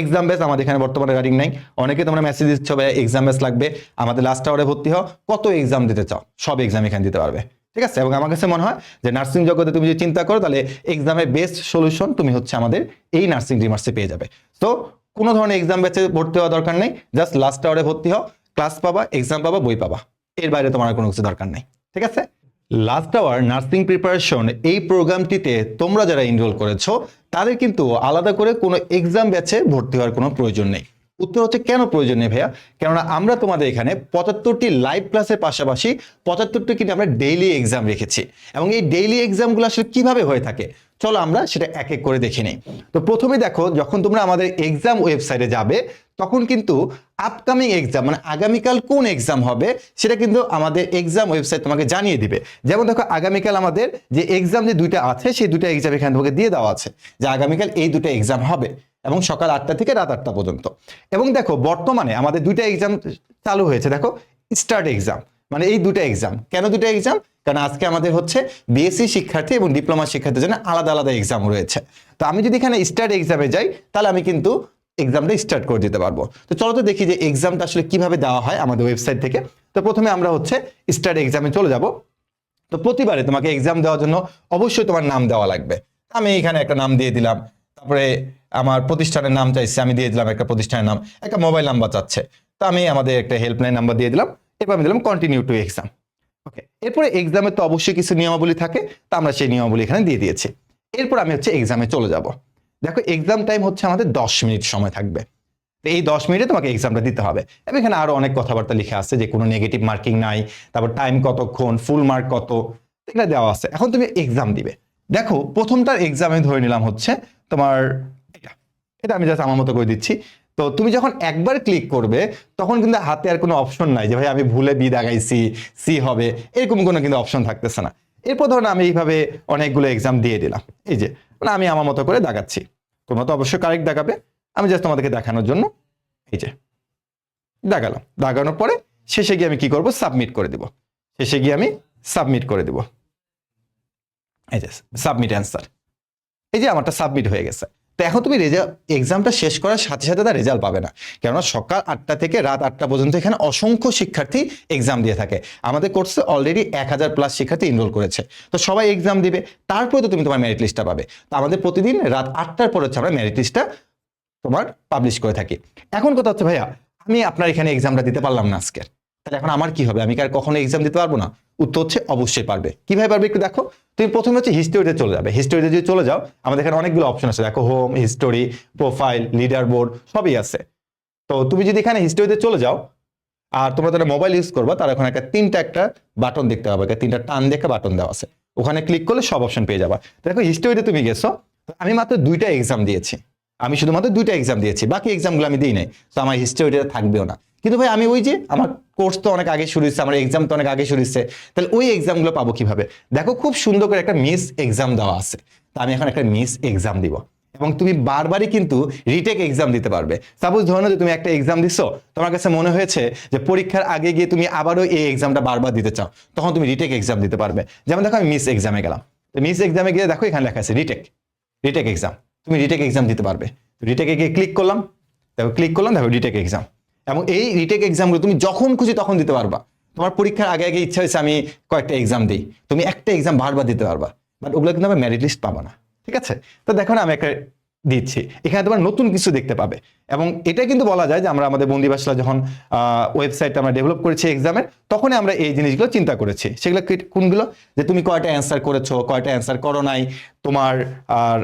Exam base আমাদের এখানে বর্তমানে রানিং নাই। অনেকে তোমরা মেসেজ দিচ্ছ ভাই এক্সাম বেস লাগবে। আমাদের লাস্ট আওয়ারে ভর্তি হও। কত এক্সাম দিতে চাও? সব এক্সাম এখানে দিতে পারবে। ঠিক আছে? এবং আমার কাছে মনে হয় যে নার্সিং জগতে তুমি যদি চিন্তা করো, তাহলে এক্সামের বেস্ট সলিউশন তুমি হচ্ছে আমাদের এই নার্সিং ডিমার্সে পেয়ে যাবে। তো কোনো ধরনের এক্সাম ব্যাচে ভর্তি হওয়া দরকার নেই। জাস্ট লাস্ট আওয়ারে ভর্তি হও। ক্লাস পাবা এক্সাম পাবা, বই পাবা। এর বাইরে তোমার কোনো কিছু দরকার নেই। ঠিক আছে? লাস্ট আওয়ার নার্সিং প্রিপারেশন এই প্রোগ্রামটিতে তোমরা যারা এনরোল করেছ, তাদের কিন্তু আলাদা করে কোনো এক্সাম ব্যাচে ভর্তি হওয়ার কোনো প্রয়োজন নেই। উত্তর হচ্ছে কেন প্রয়োজন নেই ভাইয়া? কেননা আমরা তোমাদের এখানে পঁচাত্তরটি লাইভ ক্লাসের পাশাপাশি পঁচাত্তরটি কিন্তু আমরা ডেইলি এক্সাম রেখেছি। এবং এই ডেইলি এক্সামগুলো আসলে কীভাবে হয়ে থাকে? চলো আমরা সেটা এক এক করে দেখে নিই। তো প্রথমে দেখো, যখন তোমরা আমাদের এক্সাম ওয়েবসাইটে যাবে, তখন কিন্তু আপকামিং এক্সাম মানে আগামীকাল কোন এক্সাম হবে, সেটা কিন্তু আমাদের এক্সাম ওয়েবসাইট তোমাকে জানিয়ে দিবে। যেমন দেখো, আগামীকাল আমাদের যে এক্সাম যে দুইটা আছে, সেই দুইটা এক্সাম এখানে তোমাকে দিয়ে দেওয়া আছে যে আগামীকাল এই দুটো এক্সাম হবে। এবং সকাল আটটা থেকে রাত আটটা পর্যন্ত। এবং দেখো, বর্তমানে আমাদের দুইটা এক্সাম চালু হয়েছে। দেখো স্টার্ট এক্সাম মানে এই দুটো এক্সাম কেন দুটো এক্সাম কারণ আজকে আমাদের হচ্ছে বিএসসি শিক্ষার্থী এবং ডিপ্লোমা শিক্ষার্থীর জন্য আলাদা আলাদা এক্সাম রয়েছে। তো আমি যদি এখানে স্টার্ট এক্সামে যাই, তাহলে আমি কিন্তু এক্সামটা স্টার্ট করে দিতে পারব। তো চলো তো দেখি যে এক্সামটা আসলে কীভাবে দেওয়া হয় আমাদের ওয়েবসাইট থেকে। তো প্রথমে আমরা হচ্ছে স্টার্ট এক্সামে চলে যাব। তো প্রতিবারে তোমাকে এক্সাম দেওয়ার জন্য অবশ্যই তোমার নাম দেওয়া লাগবে। আমি এখানে একটা নাম দিয়ে দিলাম। তারপরে আমার প্রতিষ্ঠানের নাম চাইছে, আমি দিয়ে দিলাম একটা প্রতিষ্ঠানের নাম, একটা মোবাইল নাম্বার চাচ্ছে। তো আমি আমাদের একটা হেল্পলাইন নাম্বার দিয়ে দিলাম, এরপর আমি দিলাম কন্টিনিউ টু এক্সাম ওকে এরপরে এক্সামের তো অবশ্যই কিছু নিয়মাবলী থাকে, তা আমরা সেই নিয়মাবলী এখানে দিয়ে দিয়েছি। এরপর আমি হচ্ছে এক্সামে চলে যাব। দেখো এক্সাম টাইম হচ্ছে আমাদের দশ মিনিট সময় থাকবে। এই দশ মিনিটে তোমাকে এক্সামটা দিতে হবে। এবং এখানে আরও অনেক কথাবার্তা লিখে আছে যে কোনো নেগেটিভ মার্কিং নাই, তারপর টাইম কতক্ষণ ফুল মার্ক কত, এগুলো দেওয়া আছে। এখন তুমি এক্সাম দিবে। দেখো, প্রথমটার এক্সামে ধরে নিলাম হচ্ছে তোমার এটা আমি জাস্ট আমার মতো করে দিচ্ছি। তো তুমি যখন একবার ক্লিক করবে, তখন কিন্তু হাতে আর কোনো অপশন নাই যে, ভাই, আমি ভুলে বি দাগাইছি সি হবে। এরকম কোনো কিন্তু অপশন থাকতেছে না। এরপর ধরুন আমি এইভাবে অনেকগুলো এক্সাম দিয়ে দিলাম। এই যে মানে আমি আমার মতো করে দাগাচ্ছি তোমরা তো অবশ্যই কারেক্ট দেখাবে। আমি জাস্ট তোমাদেরকে দেখানোর জন্য এই যে দাগালাম দাগানোর পরে শেষে গিয়ে আমি কি করব? সাবমিট করে দিব। শেষে গিয়ে আমি সাবমিট করে দিব। এই যে সাবমিট অ্যান্সার এই যে, আমারটা সাবমিট হয়ে গেছে। তো এখন তুমি রেজাল্ট এক্সামটা শেষ করার সাথে সাথে তার রেজাল্ট পাবে না। কেননা সকাল আটটা থেকে রাত আটটা পর্যন্ত এখানে অসংখ্য শিক্ষার্থী এক্সাম দিয়ে থাকে। আমাদের কোর্সে অলরেডি এক হাজার প্লাস শিক্ষার্থী এনরোল করেছে। তো সবাই এক্সাম দিবে। তারপরে তো তুমি তোমার মেরিট লিস্টটা পাবে। তো আমাদের প্রতিদিন রাত আটটার পর হচ্ছে আমরা মেরিট লিস্টটা তোমার পাবলিশ করে থাকি। এখন কথা হচ্ছে, ভাইয়া, আমি আপনার এখানে এক্সামটা দিতে পারলাম না আজকের তাহলে এখন আমার কি হবে? আমি কি আর কখনো এক্সাম দিতে পারব না? উত্তর হচ্ছে অবশ্যই পারবে। কীভাবে পারবে একটু দেখো? তুমি প্রথমে হচ্ছে হিস্টোরিতে চলে যাবে। হিস্টোরিতে যদি চলে যাও, আমাদের এখানে অনেকগুলো অপশন আছে। দেখো home history profile leader board সবই আছে। তো তুমি যদি এখানে হিস্টোরিতে চলে যাও, আর তোমরা যারা মোবাইল ইউজ করবা তার ওখানে একটা তিনটা একটা বাটন দেখতে পাবে। তিনটা টান দেখে বাটন দেওয়া আছে। ওখানে ক্লিক করলে সব অপশন পেয়ে যাবা। দেখো হিস্টোরিতে তুমি গেছো আমি মাত্র দুইটা এক্সাম দিয়েছি। আমি শুধুমাত্র দুইটা এক্সাম দিয়েছি। বাকি এক্সামগুলো আমি দিই নাই। তো আমার হিস্টোরিটা থাকবেও না। কিন্তু ভাই, আমি ওই যে আমার কোর্স তো অনেক আগে শুরু হচ্ছে আমার এক্সাম তো অনেক আগে শুরু হচ্ছে তাহলে ওই এক্সামগুলো পাবো কীভাবে? দেখো, খুব সুন্দর করে একটা মিস এক্সাম দেওয়া আছে। তা আমি এখন একটা মিস এক্সাম দিব। এবং তুমি বারবারই কিন্তু রিটেক এক্সাম দিতে পারবে। সাপোজ ধরো যে তুমি একটা এক্সাম দিছো, তোমার কাছে মনে হয়েছে যে পরীক্ষার আগে গিয়ে তুমি আবারও এই এক্সামটা বারবার দিতে চাও, তখন তুমি রিটেক এক্সাম দিতে পারবে। যেমন দেখো, আমি মিস এক্সামে গেলাম। তো মিস এক্সামে গিয়ে দেখো, এখানে লেখা আছে রিটেক রিটেক এক্সাম তুমি রিটেক এক্সাম দিতে পারবে। রিটেকে গিয়ে ক্লিক করলাম। দেখো ক্লিক করলাম, দেখো রিটেক এক্সাম এবং এই রিটেক এক্সামগুলো তুমি যখন খুশি তখন দিতে পারবা। তোমার পরীক্ষার আগে আগে ইচ্ছা হয়েছে আমি কয়েকটা এক্সাম দিই। তুমি একটা এক্সাম বারবার দিতে পারবা। বাট ওগুলো কিন্তু আমি মেরিট লিস্ট পাবা না। ঠিক আছে? তো দেখো না, আমি একটা দিচ্ছি। এখানে তোমার নতুন কিছু দেখতে পাবে। এবং এটা কিন্তু বলা যায় যে আমরা আমাদের বন্দিবাসলা যখন ওয়েবসাইট আমরা ডেভেলপ করেছি এক্সামের তখনই আমরা এই জিনিসগুলো চিন্তা করেছি। সেগুলো কোনগুলো? যে তুমি কয়টা অ্যান্সার করেছ, কয়টা অ্যান্সার করো নাই, তোমার, আর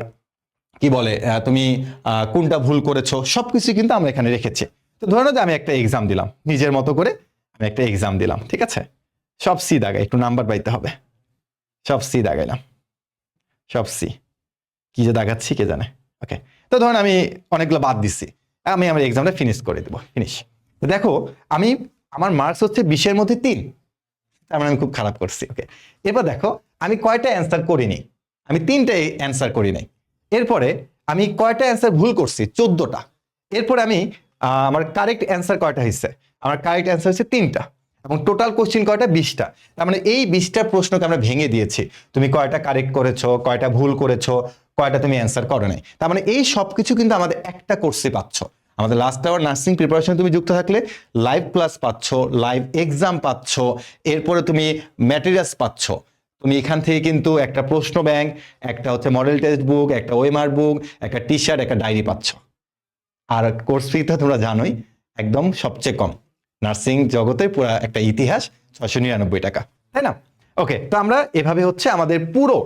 কি বলে তুমি কোনটা ভুল করেছ, সবকিছু কিন্তু আমরা এখানে রেখেছি। তো ধরে না যে আমি একটা এক্সাম দিলাম। নিজের মতো করে আমি একটা এক্সাম দিলাম, ঠিক আছে? সব সি দাগাই, একটু নাম্বার পাইতে হবে। সব সি দাগাইলাম। সব সি কি যে দাগাচ্ছি কে জানে? ওকে তো ধরুন আমি অনেকগুলো বাদ দিচ্ছি আমি আমার এক্সামটা ফিনিশ করে দেবো। ফিনিশ তো দেখো, আমি, আমার মার্কস হচ্ছে বিশের মধ্যে তিন। তার মানে আমি খুব খারাপ করছি ওকে এবার দেখো, আমি কয়টা অ্যান্সার করিনি? আমি তিনটে অ্যান্সার করি নাই এরপরে আমি কয়টা অ্যান্সার ভুল করছি? চোদ্দটা। এরপরে আমি আমার কারেক্ট অ্যান্সার কয়টা হয়েছে আমার কারেক্ট অ্যান্সার হচ্ছে তিনটা এবং টোটাল কোশ্চিন কয়টা? বিশটা। তার মানে এই বিশটা প্রশ্নকে আমরা ভেঙে দিয়েছি। তুমি কয়টা কারেক্ট করেছ, কয়টা ভুল করেছ, কয়টা তুমি অ্যান্সার করো নাই। তার মানে এই সব কিছু কিন্তু আমাদের একটা কোর্সে পাচ্ছ। আমাদের লাস্ট আওয়ার নার্সিং প্রিপারেশন তুমি যুক্ত থাকলে লাইভ ক্লাস পাচ্ছ লাইভ এক্সাম পাচ্ছ, এরপরে তুমি ম্যাটেরিয়ালস পাচ্ছ। তুমি এখান থেকে কিন্তু একটা প্রশ্ন ব্যাংক একটা হচ্ছে মডেল টেস্ট বুক একটা ওয়েমার বুক একটা টি শার্ট একটা ডায়েরি পাচ্ছ। আর কোর্স ফিটা তোমরা জানোই, একদম সবচেয়ে কম। নার্সিং জগতে পুরো একটা ইতিহাস ছশো নিরানব্বই টাকা, তাই না? ওকে তো আমরা এভাবে হচ্ছে আমাদের পুরো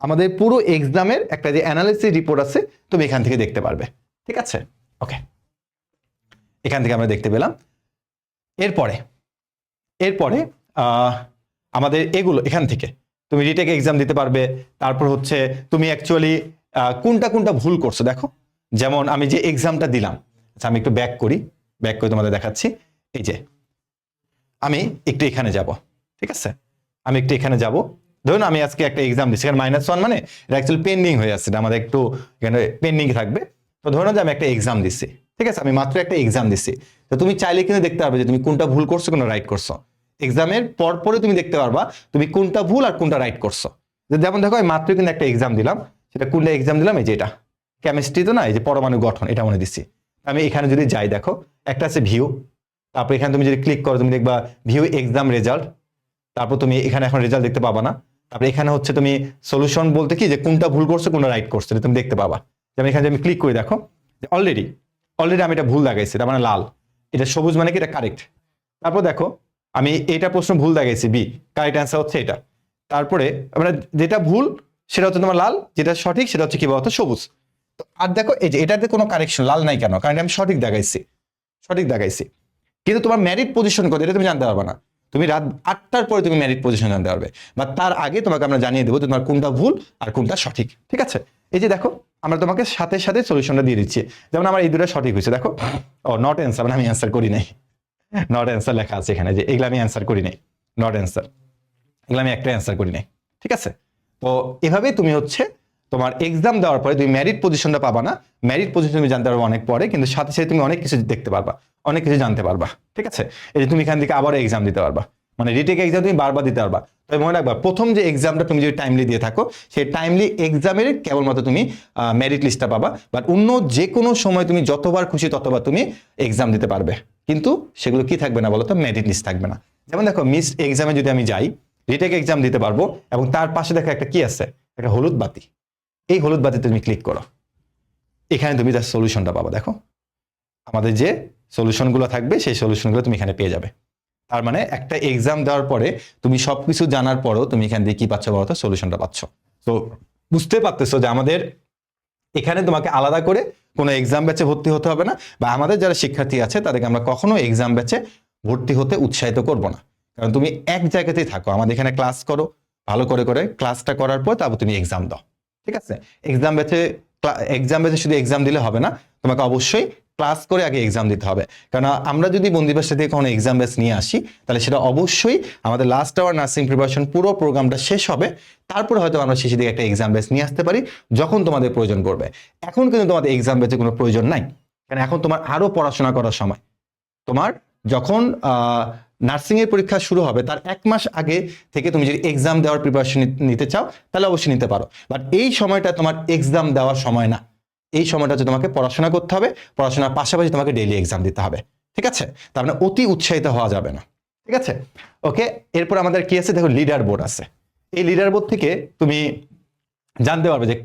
আমাদের পুরো এক্সামের একটা যে অ্যানালিসিস রিপোর্ট আছে, তুমি এখান থেকে দেখতে পারবে, ঠিক আছে? ওকে এখান থেকে আমরা দেখতে পেলাম। এরপরে এরপরে আমাদের এগুলো, এখান থেকে, তুমি রিটেক এক্সাম দিতে পারবে, তারপর হচ্ছে তুমি অ্যাকচুয়ালি কোনটা কোনটা ভুল করছ, দেখো। যেমন আমি যে এক্সামটা দিলাম আচ্ছা আমি একটু ব্যাক করি ব্যাক করে তোমাদের দেখাচ্ছি। এই যে, আমি একটু এখানে যাব, ঠিক আছে? আমি একটু এখানে যাব। ধরুন আমি আজকে একটা এক্সাম দিচ্ছি, এখানে মাইনাস ওয়ান মানে এটা অ্যাকচুয়ালি পেন্ডিং হয়ে আছে এটা আমাদের একটু এখানে পেন্ডিং থাকবে। তো ধরুন যে আমি একটা এক্সাম দিচ্ছি, ঠিক আছে? আমি মাত্র একটা এক্সাম দিচ্ছি। তো তুমি চাইলে কিন্তু দেখতে পারবে যে তুমি কোনটা ভুল করছ, কোনটা রাইট করছ। এক্সামের পর পরে তুমি দেখতে পারবা তুমি কোনটা ভুল আর কোনটা রাইট করছ। যেমন দেখো, আমি মাত্র কিন্তু একটা এক্সাম দিলাম, সেটা কোনটা এক্সাম দিলাম? এই যে এটা। কেমিস্ট্রি তো না, এই যে পরমাণু গঠন, এটা মনে দিচ্ছি। আমি এখানে যদি যাই, দেখো, একটা আছে ভিউ তারপর এখানে তুমি যদি ক্লিক করো, তুমি দেখবা ভিউ এক্সাম রেজাল্ট তারপর তুমি এখানে এখন রেজাল্ট দেখতে পাবা না। তারপর এখানে হচ্ছে তুমি সলিউশন বলতে কি, যে কোনটা ভুল করছ, কোনটা রাইট করছ তুমি দেখতে পাবা। যেমন এখানে আমি ক্লিক করে, দেখো, যে অলরেডি অলরেডি আমি এটা ভুল দেখাইছি, তার মানে লাল। এটা সবুজ মানে কি, এটা কারেক্ট তারপর দেখো, আমি এটা প্রশ্ন ভুল দেখাইছি বি কারেক্ট অ্যান্সার হচ্ছে এটা। তারপরে আমরা যেটা ভুল, সেটা হচ্ছে তোমার লাল, যেটা সঠিক, সেটা হচ্ছে কি বলতো, সবুজ। আর দেখো, এই যে এটাতে কোনো কারেকশন লাল নাই কেন? কারণ আমি সঠিক দেখাইছি। সঠিক দেখাইছি। কিন্তু তোমার ম্যারিট পজিশন কত, এটা তুমি জানতে পারবে না। তুমি রাত আটটার পরে তুমি ম্যারিট পজিশন জানতে পারবে। বা তার আগে তোমাকে আমরা জানিয়ে দেবো তোমার কোনটা ভুল আর কোনটা সঠিক। ঠিক আছে? এই যে দেখো, আমরা তোমাকে সাথে সাথে সলিউশনটা দিয়ে দিচ্ছি। যেমন আমার এই দুটো সঠিক হয়েছে, দেখো। ও নট অ্যান্সার মানে আমি অ্যান্সার করি নাই। নট অ্যান্সার লেখা আছে এখানে যে এগুলো আমি অ্যান্সার করি নাই। নট অ্যান্সার এগুলো আমি একটা অ্যান্সার করি নাই। ঠিক আছে? তো এভাবেই তুমি হচ্ছে তোমার এক্সাম দেওয়ার পরে তুমি ম্যারিট পজিশনটা পাবা না। ম্যারিট পজিশন তুমি জানতে পারবে অনেক পরে, কিন্তু সাথে সাথে তুমি অনেক কিছু দেখতে পারবা, অনেক কিছু জানতে পারবা, ঠিক আছে? এই যে তুমি এখান থেকে আবার এক্সাম দিতে পারবা। মানে রিটেক এক্সাম তুমি বারবার দিতে পারবা। তবে মনে রাখবা, প্রথম যে এক্সামটা তুমি যদি টাইমলি দিয়ে থাকো, সেই টাইমলি এক্সামের কেবলমাত্র তুমি মেরিট লিস্টটা পাবা। বাট অন্য যে কোনো সময় তুমি যতবার খুশি ততবার তুমি এক্সাম দিতে পারবে। কিন্তু সেগুলো কি থাকবে না বলো তো মেরিট লিস্ট থাকবে না। যেমন দেখো মিস এক্সামে যদি আমি যাই রিটেক এক্সাম দিতে পারব, এবং তার পাশে দেখো একটা কি আছে? একটা হলুদ বাতি। এই হলুদ বাতিতে তুমি ক্লিক করো। এখানে তুমি তার সলিউশনটা পাবা, দেখো। আমাদের যে সলিউশনগুলো থাকবে, সেই সলিউশনগুলো তুমি এখানে পেয়ে যাবে। তার মানে একটা এক্সাম দেওয়ার পরে তুমি সব কিছু জানার পরেও তুমি এখান দিয়ে কি পাচ্ছ বলতো সলিউশনটা পাচ্ছ। তো বুঝতে পারতেছো যে আমাদের এখানে তোমাকে আলাদা করে কোনো এক্সাম ব্যাচে ভর্তি হতে হবে না বা আমাদের যারা শিক্ষার্থী আছে, তাদেরকে আমরা কখনো এক্সাম ব্যাচে ভর্তি হতে উৎসাহিত করব না। কারণ তুমি এক জায়গাতেই থাকো। আমাদের এখানে ক্লাস করো, ভালো করে করে ক্লাসটা করার পর তারপর তুমি এক্সাম দাও। ঠিক আছে? এক্সাম ব্যাচে এক্সাম ব্যাচে শুধু এক্সাম দিলে হবে না, তোমাকে অবশ্যই ক্লাস করে আগে এক্সাম দিতে হবে। কারণ আমরা যদি বন্দিবাসা থেকে কোনো এক্সাম ব্যাচ নিয়ে আসি, তাহলে সেটা অবশ্যই আমাদের লাস্ট আওয়ার নার্সিং প্রিপারেশন পুরো প্রোগ্রামটা শেষ হবে। তারপরে হয়তো আমরা শেষের দিকে একটা এক্সাম ব্যাচ নিয়ে আসতে পারি, যখন তোমাদের প্রয়োজন পড়বে। এখন কিন্তু তোমাদের এক্সাম ব্যাচে কোনো প্রয়োজন নাই। কারণ এখন তোমার আরও পড়াশোনা করার সময়। তোমার যখন নার্সিং এর পরীক্ষা শুরু হবে, তার এক মাস আগে থেকে তুমি যদি এক্সাম দেওয়ার প্রিপারেশন নিতে চাও, তাহলে অবশ্যই নিতে পারো। বাট এই সময়টা তোমার এক্সাম দেওয়ার সময় না। এই সময়টা হচ্ছে তোমাকে পড়াশোনা করতে হবে, পড়াশোনার পাশাপাশি তোমাকে ডেইলি এক্সাম দিতে হবে। ঠিক আছে? তার মানে অতি উৎসাহিত হওয়া যাবে না। ঠিক আছে? ওকে এরপর আমাদের কি আছে? দেখো লিডার বোর্ড আছে। এই লিডার বোর্ড থেকে তুমি জানতে পারবে যে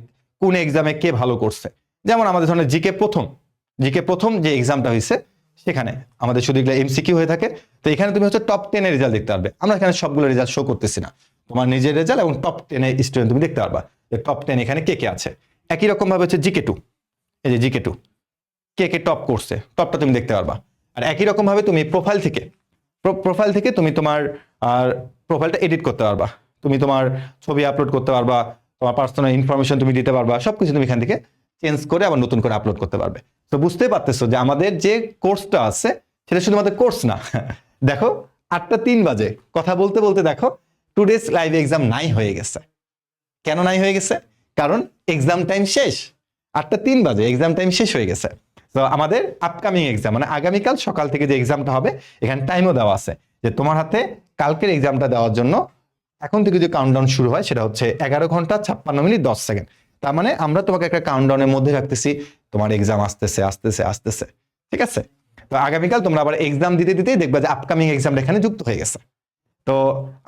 কোন এক্সামে কে ভালো করছে। যেমন আমাদের ধরনের জিকে প্রথম। জিকে প্রথম যে এক্সামটা হয়েছে সেখানে আমাদের শুধু এগুলো এমসিকিউ হয়ে থাকে। তো এখানে তুমি হচ্ছে টপ টেনের রেজাল্ট দেখতে পারবে। আমরা এখানে সবগুলো রেজাল্ট শো করতেছি না। তোমার নিজের রেজাল্ট এবং টপ টেনের স্টুডেন্ট তুমি দেখতে পারবা যে টপ টেন এখানে কে কে আছে। একই রকম ভাবে হচ্ছে জিকে টু এই যে জিকে টু কে কে টপ করছে টপটা তুমি দেখতে পারবা। আর একই রকম ভাবে তুমি প্রোফাইল থেকে প্রোফাইল থেকে তুমি তোমার, আর প্রোফাইলটা এডিট করতে পারবা। তুমি তোমার ছবি আপলোড করতে পারবা, তোমার পার্সোনাল ইনফরমেশন তুমি দিতে পারবা, সবকিছু তুমি এখান থেকে চেঞ্জ করে আবার নতুন করে আপলোড করতে পারবে। তো বুঝতেই পারতেছো যে আমাদের যে কোর্সটা আছে, সেটা শুধুমাত্র কোর্স না। দেখো, আটটা তিন বাজে। কথা বলতে বলতে দেখো টু ডেজ লাইভ এক্সাম নাই হয়ে গেছে। কেন নাই হয়ে গেছে? কারণ এক্সাম টাইম শেষ। আটটা তিন বাজে এক্সাম টাইম শেষ হয়ে গেছে। তো আমাদের আপকামিং এক্সাম মানে আগামীকাল সকাল থেকে যে এক্সামটা হবে, এখানে টাইমও দেওয়া আছে। যে তোমার হাতে কালকের এক্সামটা দেওয়ার জন্য এখন থেকে যে কাউন্টডাউন শুরু হয়, সেটা হচ্ছে এগারো ঘণ্টা ছাপ্পান্ন মিনিট দশ সেকেন্ড। তার মানে আমরা তোমাকে একটা কাউন্টডাউনের মধ্যে রাখতেছি। তোমার এক্সাম আসতেছে আসতেছে আসতেছে। ঠিক আছে? তো আগামীকাল তোমরা আবার এক্সাম দিতে দিতেই দেখবে যে আপকামিং এক্সামটা এখানে যুক্ত হয়ে গেছে। তো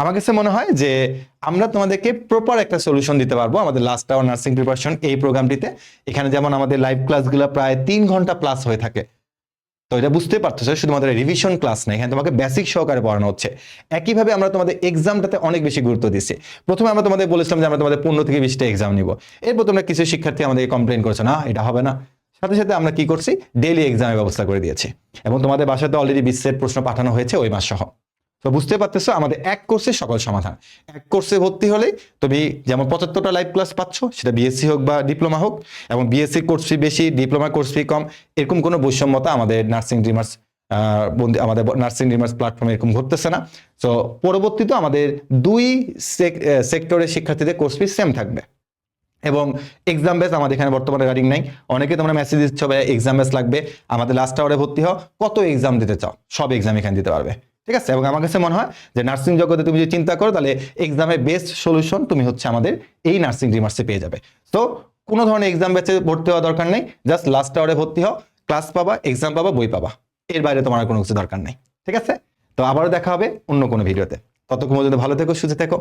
আমার কাছে মনে হয় যে আমরা তোমাদেরকে প্রপার একটা সলিউশন দিতে পারব আমাদের লাস্ট আওয়ার নার্সিং প্রিপারেশন এই প্রোগ্রামটিতে এখানে যেমন আমাদের লাইভ ক্লাসগুলো প্রায় তিন ঘণ্টা প্লাস হয়ে থাকে। তো এটা বুঝতে পারতেছো শুধুমাত্র রিভিশন ক্লাস নাই এখানে তোমাকে বেসিক সহকারে পড়ানো হচ্ছে। একইভাবে আমরা তোমাদের এক্সামটাতে অনেক বেশি গুরুত্ব দিচ্ছি। প্রথমে আমরা তোমাদের বলেছিলাম যে আমরা তোমাদের পনেরো থেকে বিশটা এক্সাম নিব। এরপর তোমরা কিছু শিক্ষার্থী আমাদের কমপ্লেন করছ, না, এটা হবে না। সাথে সাথে আমরা কি করছি? ডেইলি এক্সামের ব্যবস্থা করে দিয়েছি। এবং তোমাদের বাসাতে অলরেডি বিশ্বের প্রশ্ন পাঠানো হয়েছে ওই মাস সহ। তো বুঝতে পারতেছো, আমাদের এক কোর্সে সকল সমাধান। এক কোর্সে ভর্তি হলে তুমি যেমন পঁচাত্তরটা লাইভ ক্লাস পাচ্ছ, সেটা বিএসসি হোক বা ডিপ্লোমা হোক, এবং বিএসসি কোর্স ফি বেশি ডিপ্লোমা কোর্স ফি কম, এরকম কোনো বৈষম্যতা আমাদের নার্সিং ড্রিমার্স বন্ধু আমাদের নার্সিং ড্রিমার্স প্ল্যাটফর্মে এরকম ঘটতেছে না। তো পরবর্তীতে আমাদের দুই সেক্টরের শিক্ষার্থীদের কোর্স ফি সেম থাকবে। এবং এক্সাম বেস আমাদের এখানে বর্তমানে রানিং নাই। অনেকে তোমরা মেসেজ দিচ্ছ ভাই এক্সাম বেস লাগবে। আমাদের লাস্ট আওয়ারে ভর্তি হও। কত এক্সাম দিতে চাও? সব এক্সাম এখানে দিতে পারবে। ঠিক আছে? এবং আমার কাছে মনে হয় যে নার্সিং জগতে তুমি যদি চিন্তা করো, তাহলে এক্সামের বেস্ট সলিউশন তুমি হচ্ছে আমাদের এই নার্সিং রিমার্সে পেয়ে যাবে। তো কোনো ধরনের এক্সাম ব্যাচে ভর্তি হওয়া দরকার নেই। জাস্ট লাস্ট আওয়ারে ভর্তি হও ক্লাস পাবা এক্সাম পাবা, বই পাবা। এর বাইরে তোমার কোনো কিছু দরকার নেই। ঠিক আছে? তো আবারও দেখা হবে অন্য কোনো ভিডিওতে ততক্ষণ পর্যন্ত ভালো থেকো, সুস্থ থেকো।